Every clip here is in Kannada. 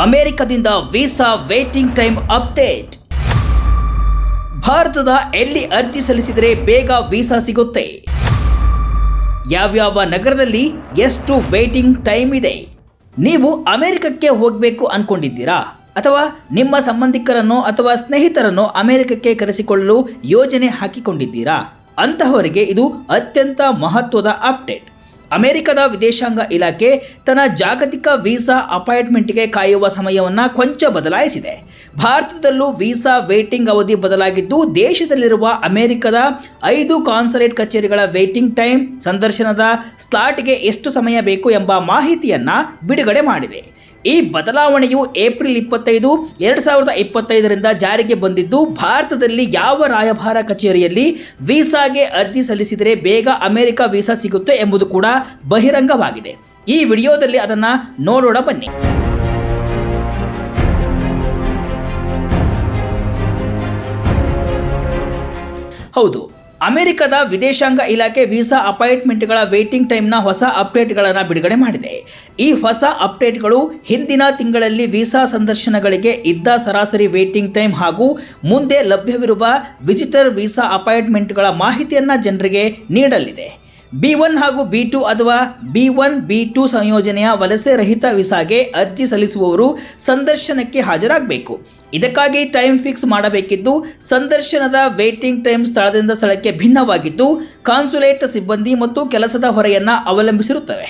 ಅಮೆರಿಕದಿಂದ ವೀಸಾ ವೇಟಿಂಗ್ ಟೈಮ್ ಅಪ್ಡೇಟ್. ಭಾರತದ ಎಲ್ಲಿ ಅರ್ಜಿ ಸಲ್ಲಿಸಿದರೆ ಬೇಗ ವೀಸಾ ಸಿಗುತ್ತೆ? ಯಾವ್ಯಾವ ನಗರದಲ್ಲಿ ಎಷ್ಟು ವೇಟಿಂಗ್ ಟೈಮ್ ಇದೆ? ನೀವು ಅಮೆರಿಕಕ್ಕೆ ಹೋಗಬೇಕು ಅನ್ಕೊಂಡಿದ್ದೀರಾ? ಅಥವಾ ನಿಮ್ಮ ಸಂಬಂಧಿಕರನ್ನು ಅಥವಾ ಸ್ನೇಹಿತರನ್ನು ಅಮೆರಿಕಕ್ಕೆ ಕರೆಸಿಕೊಳ್ಳಲು ಯೋಜನೆ ಹಾಕಿಕೊಂಡಿದ್ದೀರಾ? ಅಂತಹವರಿಗೆ ಇದು ಅತ್ಯಂತ ಮಹತ್ವದ ಅಪ್ಡೇಟ್. ಅಮೆರಿಕದ ವಿದೇಶಾಂಗ ಇಲಾಖೆ ತನ್ನ ಜಾಗತಿಕ ವೀಸಾ ಅಪಾಯಿಂಟ್ಮೆಂಟ್ಗೆ ಕಾಯುವ ಸಮಯವನ್ನು ಕೊಂಚ ಬದಲಾಯಿಸಿದೆ. ಭಾರತದಲ್ಲೂ ವೀಸಾ ವೇಟಿಂಗ್ ಅವಧಿ ಬದಲಾಗಿದ್ದು, ದೇಶದಲ್ಲಿರುವ ಅಮೆರಿಕದ ಐದು ಕಾನ್ಸಲೇಟ್ ಕಚೇರಿಗಳ ವೇಟಿಂಗ್ ಟೈಮ್, ಸಂದರ್ಶನದ ಸ್ಲಾಟ್ಗೆ ಎಷ್ಟು ಸಮಯ ಬೇಕು ಎಂಬ ಮಾಹಿತಿಯನ್ನು ಬಿಡುಗಡೆ ಮಾಡಿದೆ. ಈ ಬದಲಾವಣೆಯು ಏಪ್ರಿಲ್ ಇಪ್ಪತ್ತೈದು, ಎರಡು ಸಾವಿರದ ಇಪ್ಪತ್ತೈದರಿಂದ ಜಾರಿಗೆ ಬಂದಿದ್ದು, ಭಾರತದಲ್ಲಿ ಯಾವ ರಾಯಭಾರ ಕಚೇರಿಯಲ್ಲಿ ವೀಸಾಗೆ ಅರ್ಜಿ ಸಲ್ಲಿಸಿದರೆ ಬೇಗ ಅಮೆರಿಕ ವೀಸಾ ಸಿಗುತ್ತೆ ಎಂಬುದು ಕೂಡ ಬಹಿರಂಗವಾಗಿದೆ. ಈ ವಿಡಿಯೋದಲ್ಲಿ ಅದನ್ನು ನೋಡೋಣ ಬನ್ನಿ. ಹೌದು ಅಮೆರಿಕದ ವಿದೇಶಾಂಗ ಇಲಾಖೆ ವೀಸಾ ಅಪಾಯಿಂಟ್ಮೆಂಟ್ಗಳ ವೇಟಿಂಗ್ ಟೈಮ್ನ ಹೊಸ ಅಪ್ಡೇಟ್ಗಳನ್ನು ಬಿಡುಗಡೆ ಮಾಡಿದೆ. ಈ ಹೊಸ ಅಪ್ಡೇಟ್ಗಳು ಹಿಂದಿನ ತಿಂಗಳಲ್ಲಿ ವೀಸಾ ಸಂದರ್ಶನಗಳಿಗೆ ಇದ್ದ ಸರಾಸರಿ ವೇಟಿಂಗ್ ಟೈಮ್ ಹಾಗೂ ಮುಂದೆ ಲಭ್ಯವಿರುವ ವಿಸಿಟರ್ ವೀಸಾ ಅಪಾಯಿಂಟ್ಮೆಂಟ್ಗಳ ಮಾಹಿತಿಯನ್ನು ಜನರಿಗೆ ನೀಡಲಿದೆ. ಬಿ ಒನ್ ಹಾಗೂ ಬಿ ಟು ಅಥವಾ ಬಿ ಒನ್, ಬಿ ಟು ಸಂಯೋಜನೆಯ ವಲಸೆ ರಹಿತ ವೀಸಾಗೆ ಅರ್ಜಿ ಸಲ್ಲಿಸುವವರು ಸಂದರ್ಶನಕ್ಕೆ ಹಾಜರಾಗಬೇಕು. ಇದಕ್ಕಾಗಿ ಟೈಮ್ ಫಿಕ್ಸ್ ಮಾಡಬೇಕಿದ್ದು ಸಂದರ್ಶನದ ವೇಟಿಂಗ್ ಟೈಮ್ ಸ್ಥಳದಿಂದ ಸ್ಥಳಕ್ಕೆ ಭಿನ್ನವಾಗಿದ್ದು ಕಾನ್ಸುಲೇಟ್ ಸಿಬ್ಬಂದಿ ಮತ್ತು ಕೆಲಸದ ಹೊರೆಯನ್ನು ಅವಲಂಬಿಸಿರುತ್ತವೆ.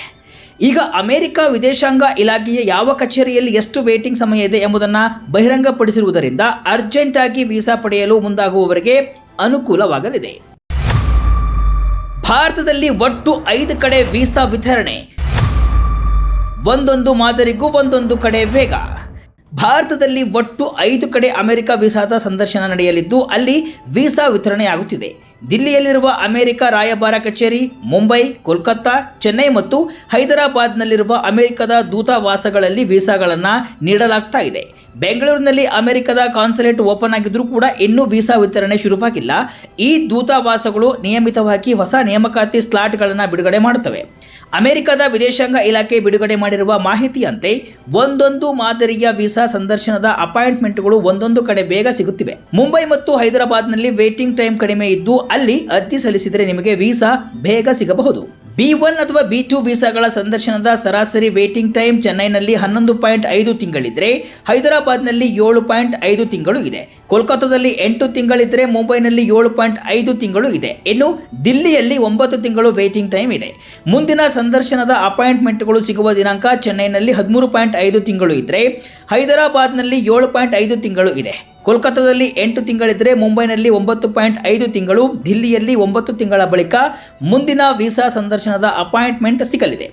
ಈಗ ಅಮೆರಿಕ ವಿದೇಶಾಂಗ ಇಲಾಖೆಯ ಯಾವ ಕಚೇರಿಯಲ್ಲಿ ಎಷ್ಟು ವೇಟಿಂಗ್ ಸಮಯ ಇದೆ ಎಂಬುದನ್ನು ಬಹಿರಂಗಪಡಿಸಿರುವುದರಿಂದ ಅರ್ಜೆಂಟಾಗಿ ವೀಸಾ ಪಡೆಯಲು ಮುಂದಾಗುವವರಿಗೆ ಅನುಕೂಲವಾಗಲಿದೆ. ಭಾರತದಲ್ಲಿ ಒಟ್ಟು ಐದು ಕಡೆ ವೀಸಾ ವಿತರಣೆ. ಒಂದೊಂದು ಮಾದರಿಗೂ ಒಂದೊಂದು ಕಡೆ ವೇಗ. ಭಾರತದಲ್ಲಿ ಒಟ್ಟು ಐದು ಕಡೆ ಅಮೆರಿಕ ವೀಸಾದ ಸಂದರ್ಶನ ನಡೆಯಲಿದ್ದು, ಅಲ್ಲಿ ವೀಸಾ ವಿತರಣೆಯಾಗುತ್ತಿದೆ. ದಿಲ್ಲಿಯಲ್ಲಿರುವ ಅಮೆರಿಕ ರಾಯಭಾರ ಕಚೇರಿ, ಮುಂಬೈ, ಕೋಲ್ಕತ್ತಾ, ಚೆನ್ನೈ ಮತ್ತು ಹೈದರಾಬಾದ್ನಲ್ಲಿರುವ ಅಮೆರಿಕದ ದೂತಾವಾಸಗಳಲ್ಲಿ ವೀಸಾಗಳನ್ನು ನೀಡಲಾಗ್ತಾ ಇದೆ. ಬೆಂಗಳೂರಿನಲ್ಲಿ ಅಮೆರಿಕದ ಕಾನ್ಸುಲೇಟ್ ಓಪನ್ ಆಗಿದ್ರೂ ಕೂಡ ಇನ್ನೂ ವೀಸಾ ವಿತರಣೆ ಶುರುವಾಗಿಲ್ಲ. ಈ ದೂತಾವಾಸಗಳು ನಿಯಮಿತವಾಗಿ ಹೊಸ ನೇಮಕಾತಿ ಸ್ಲಾಟ್ಗಳನ್ನು ಬಿಡುಗಡೆ ಮಾಡುತ್ತವೆ. ಅಮೆರಿಕದ ವಿದೇಶಾಂಗ ಇಲಾಖೆ ಬಿಡುಗಡೆ ಮಾಡಿರುವ ಮಾಹಿತಿಯಂತೆ, ಒಂದೊಂದು ಮಾದರಿಯ ವೀಸಾ ಸಂದರ್ಶನದ ಅಪಾಯಿಂಟ್ಮೆಂಟ್ಗಳು ಒಂದೊಂದು ಕಡೆ ಬೇಗ ಸಿಗುತ್ತಿವೆ. ಮುಂಬೈ ಮತ್ತು ಹೈದರಾಬಾದ್ನಲ್ಲಿ ವೇಟಿಂಗ್ ಟೈಮ್ ಕಡಿಮೆ ಇದ್ದು, ಅಲ್ಲಿ ಅರ್ಜಿ ಸಲ್ಲಿಸಿದರೆ ನಿಮಗೆ ವೀಸಾ ಬೇಗ ಸಿಗಬಹುದು. ಬಿ ಒನ್ ಅಥವಾ ಬಿ ಟು ವೀಸಾಗಳ ಸಂದರ್ಶನದ ಸರಾಸರಿ ವೇಟಿಂಗ್ ಟೈಮ್ ಚೆನ್ನೈನಲ್ಲಿ ಹನ್ನೊಂದು ಪಾಯಿಂಟ್ ಐದು ತಿಂಗಳಿದ್ರೆ, ಹೈದರಾಬಾದ್ನಲ್ಲಿ ಏಳು ಪಾಯಿಂಟ್ ಐದು ತಿಂಗಳು ಇದೆ. ಕೋಲ್ಕತ್ತಾದಲ್ಲಿ ಎಂಟು ತಿಂಗಳಿದ್ರೆ, ಮುಂಬೈನಲ್ಲಿ ಏಳು ಪಾಯಿಂಟ್ ಐದು ತಿಂಗಳು ಇದೆ. ಇನ್ನು ದಿಲ್ಲಿಯಲ್ಲಿ ಒಂಬತ್ತು ತಿಂಗಳು ವೇಟಿಂಗ್ ಟೈಮ್ ಇದೆ. ಮುಂದಿನ ಸಂದರ್ಶನದ ಅಪಾಯಿಂಟ್ಮೆಂಟ್ಗಳು ಸಿಗುವ ದಿನಾಂಕ ಚೆನ್ನೈನಲ್ಲಿ ಹದಿಮೂರು ಪಾಯಿಂಟ್ ಐದು ತಿಂಗಳು ಇದ್ದರೆ ಹೈದರಾಬಾದ್ನಲ್ಲಿ ಏಳು ಪಾಯಿಂಟ್ ಐದು ತಿಂಗಳು ಇದೆ. ಕೋಲ್ಕತ್ತಾದಲ್ಲಿ ಎಂಟು ತಿಂಗಳಿದ್ದರೆ ಮುಂಬೈನಲ್ಲಿ ಒಂಬತ್ತು ಪಾಯಿಂಟ್ ಐದು ತಿಂಗಳು, ದಿಲ್ಲಿಯಲ್ಲಿ ಒಂಬತ್ತು ತಿಂಗಳ ಬಳಿಕ ಮುಂದಿನ ವೀಸಾ ಸಂದರ್ಶನದ ಅಪಾಯಿಂಟ್ಮೆಂಟ್ ಸಿಗಲಿದೆ.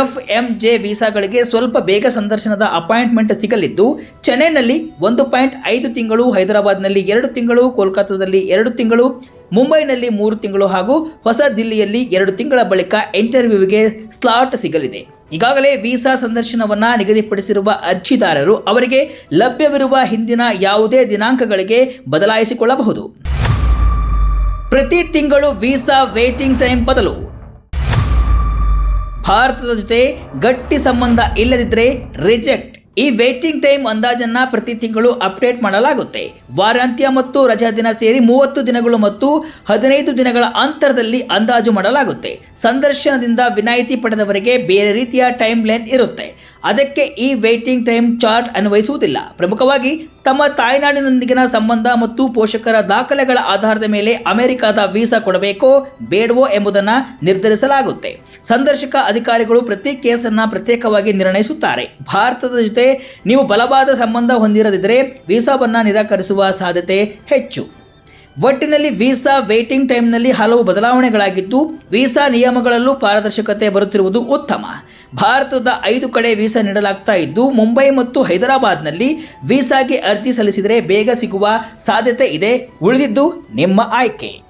ಎಫ್ ಎಂ ಜೆ ವೀಸಾಗಳಿಗೆ ಸ್ವಲ್ಪ ಬೇಗ ಸಂದರ್ಶನದ ಅಪಾಯಿಂಟ್ಮೆಂಟ್ ಸಿಗಲಿದ್ದು, ಚೆನ್ನೈನಲ್ಲಿ ಒಂದು ಪಾಯಿಂಟ್ ಐದು ತಿಂಗಳು, ಹೈದರಾಬಾದ್ನಲ್ಲಿ ಎರಡು ತಿಂಗಳು, ಕೋಲ್ಕತ್ತಾದಲ್ಲಿ ಎರಡು ತಿಂಗಳು, ಮುಂಬೈನಲ್ಲಿ ಮೂರು ತಿಂಗಳು ಹಾಗೂ ಹೊಸ ದಿಲ್ಲಿಯಲ್ಲಿ ಎರಡು ತಿಂಗಳ ಬಳಿಕ ಇಂಟರ್ವ್ಯೂಗೆ ಸ್ಲಾಟ್ ಸಿಗಲಿದೆ. ಈಗಾಗಲೇ ವೀಸಾ ಸಂದರ್ಶನವನ್ನು ನಿಗದಿಪಡಿಸಿರುವ ಅರ್ಜಿದಾರರು ಅವರಿಗೆ ಲಭ್ಯವಿರುವ ಹಿಂದಿನ ಯಾವುದೇ ದಿನಾಂಕಗಳಿಗೆ ಬದಲಾಯಿಸಿಕೊಳ್ಳಬಹುದು. ಪ್ರತಿ ತಿಂಗಳು ವೀಸಾ ವೇಟಿಂಗ್ ಟೈಮ್ ಬದಲು. ಭಾರತದ ಜೊತೆ ಗಟ್ಟಿ ಸಂಬಂಧ ಇಲ್ಲದಿದ್ದರೆ ರಿಜೆಕ್ಟ್. ಈ ವೇಟಿಂಗ್ ಟೈಮ್ ಅಂದಾಜನ್ನ ಪ್ರತಿ ತಿಂಗಳು ಅಪ್ಡೇಟ್ ಮಾಡಲಾಗುತ್ತೆ. ವಾರಾಂತ್ಯ ಮತ್ತು ರಜಾ ದಿನ ಸೇರಿ ಮೂವತ್ತು ದಿನಗಳು ಮತ್ತು ಹದಿನೈದು ದಿನಗಳ ಅಂತರದಲ್ಲಿ ಅಂದಾಜು ಮಾಡಲಾಗುತ್ತೆ. ಸಂದರ್ಶನದಿಂದ ವಿನಾಯಿತಿ ಪಡೆದವರಿಗೆ ಬೇರೆ ರೀತಿಯ ಟೈಮ್ ಲೈನ್ ಇರುತ್ತೆ. ಅದಕ್ಕೆ ಈ ವೇಟಿಂಗ್ ಟೈಮ್ ಚಾರ್ಟ್ ಅನ್ವಯಿಸುವುದಿಲ್ಲ. ಪ್ರಮುಖವಾಗಿ, ತಮ್ಮ ತಾಯ್ನಾಡಿನೊಂದಿಗಿನ ಸಂಬಂಧ ಮತ್ತು ಪೋಷಕರ ದಾಖಲೆಗಳ ಆಧಾರದ ಮೇಲೆ ಅಮೆರಿಕದ ವೀಸಾ ಕೊಡಬೇಕೋ, ಬೇಡವೋ ಎಂಬುದನ್ನು ನಿರ್ಧರಿಸಲಾಗುತ್ತೆ. ಸಂದರ್ಶಕ ಅಧಿಕಾರಿಗಳು ಪ್ರತಿ ಕೇಸನ್ನು ಪ್ರತ್ಯೇಕವಾಗಿ ನಿರ್ಣಯಿಸುತ್ತಾರೆ. ಭಾರತದ ಜೊತೆ ನೀವು ಬಲವಾದ ಸಂಬಂಧ ಹೊಂದಿರದಿದ್ದರೆ, ವೀಸಾವನ್ನು ನಿರಾಕರಿಸುವ ಸಾಧ್ಯತೆ ಹೆಚ್ಚು. ಒಟ್ಟಿನಲ್ಲಿ ವೀಸಾ ವೇಟಿಂಗ್ ಟೈಮ್ನಲ್ಲಿ ಹಲವು ಬದಲಾವಣೆಗಳಾಗಿದ್ದು, ವೀಸಾ ನಿಯಮಗಳಲ್ಲೂ ಪಾರದರ್ಶಕತೆ ಬರುತ್ತಿರುವುದು ಉತ್ತಮ. ಭಾರತದ ಐದು ಕಡೆ ವೀಸಾ ನೀಡಲಾಗ್ತಾ ಇದ್ದು, ಮುಂಬೈ ಮತ್ತು ಹೈದರಾಬಾದ್ನಲ್ಲಿ ವೀಸಾಗೆ ಅರ್ಜಿ ಸಲ್ಲಿಸಿದರೆ ಬೇಗ ಸಿಗುವ ಸಾಧ್ಯತೆ ಇದೆ. ಉಳಿದಿದ್ದು ನಿಮ್ಮ ಆಯ್ಕೆ.